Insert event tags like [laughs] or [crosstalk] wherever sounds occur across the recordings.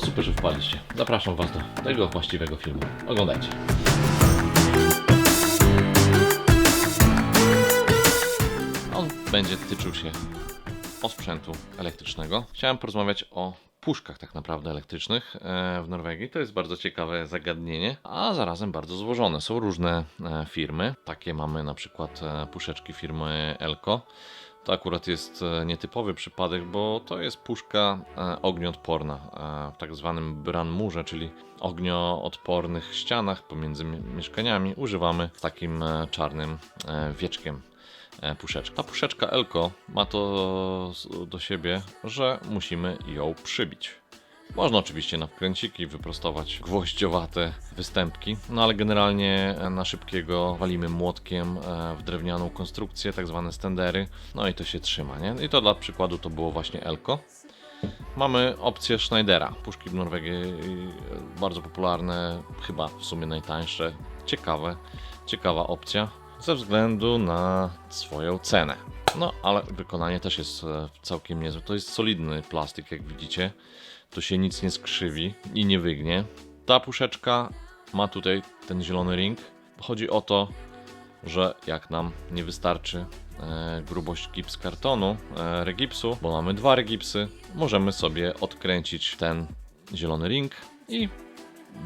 to super, że wpadliście. Zapraszam Was do tego właściwego filmu. Oglądajcie. On będzie tyczył się osprzętu elektrycznego. Chciałem porozmawiać o puszkach tak naprawdę elektrycznych e, w Norwegii. To jest bardzo ciekawe zagadnienie, a zarazem bardzo złożone. Są różne e, firmy. Takie mamy na przykład e, puszeczki firmy Elko. To akurat jest e, nietypowy przypadek, bo to jest puszka e, ognioodporna e, w tak zwanym branmurze, czyli ognioodpornych ścianach pomiędzy mi- mieszkaniami. Używamy takim czarnym wieczkiem puszeczka. Ta puszeczka Elko ma to do siebie, że musimy ją przybić. Można oczywiście na wkręciki wyprostować gwoździowate występki, no ale generalnie e, na szybkiego walimy młotkiem e, w drewnianą konstrukcję, tak zwane stendery, no i to się trzyma, nie? I to dla przykładu to było właśnie Elko. Mamy opcję Schneidera. Puszki w Norwegii y, bardzo popularne, chyba w sumie najtańsze. Ciekawe, ciekawa opcja ze względu na swoją cenę. No, ale wykonanie też jest e, całkiem niezłe. To jest solidny plastik, jak widzicie. Tu się nic nie skrzywi i nie wygnie. Ta puszeczka ma tutaj ten zielony ring. Chodzi o to, że jak nam nie wystarczy e, grubość gips kartonu, e, regipsu, bo mamy dwa regipsy, możemy sobie odkręcić ten zielony ring i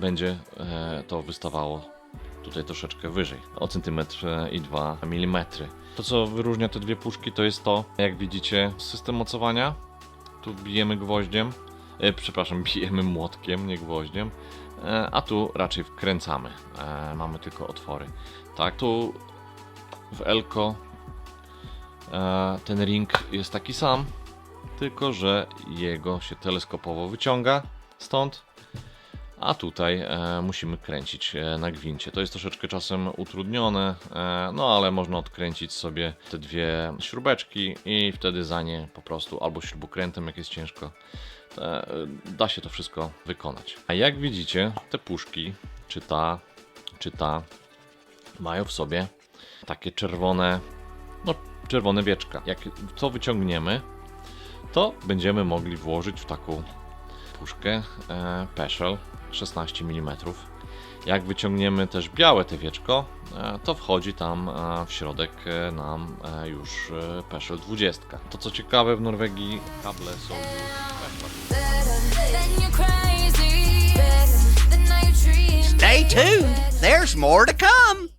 będzie to wystawało tutaj troszeczkę wyżej, o centymetr i 2 mm. To co wyróżnia te dwie puszki to jest to, jak widzicie, system mocowania. Tu bijemy gwoździem, e, przepraszam, [laughs] bijemy młotkiem, nie gwoździem, e, a tu raczej wkręcamy. E, mamy tylko otwory. Tak, tu w Elko e, ten ring jest taki sam, tylko że jego się teleskopowo wyciąga stąd, a tutaj e, musimy kręcić e, na gwincie. To jest troszeczkę czasem utrudnione, e, no ale można odkręcić sobie te dwie śrubeczki i wtedy za nie po prostu albo śrubokrętem, jak jest ciężko, da się to wszystko wykonać. A jak widzicie, te puszki, czy ta, czy ta, mają w sobie takie czerwone, no czerwone wieczka. Jak to wyciągniemy, to będziemy mogli włożyć w taką puszkę e, Peszel 16 mm. Jak wyciągniemy też białe te wieczko, e, to wchodzi tam e, w środek e, nam już Peszel 20. To co ciekawe w Norwegii kable są już Stay tuned. There's more to come.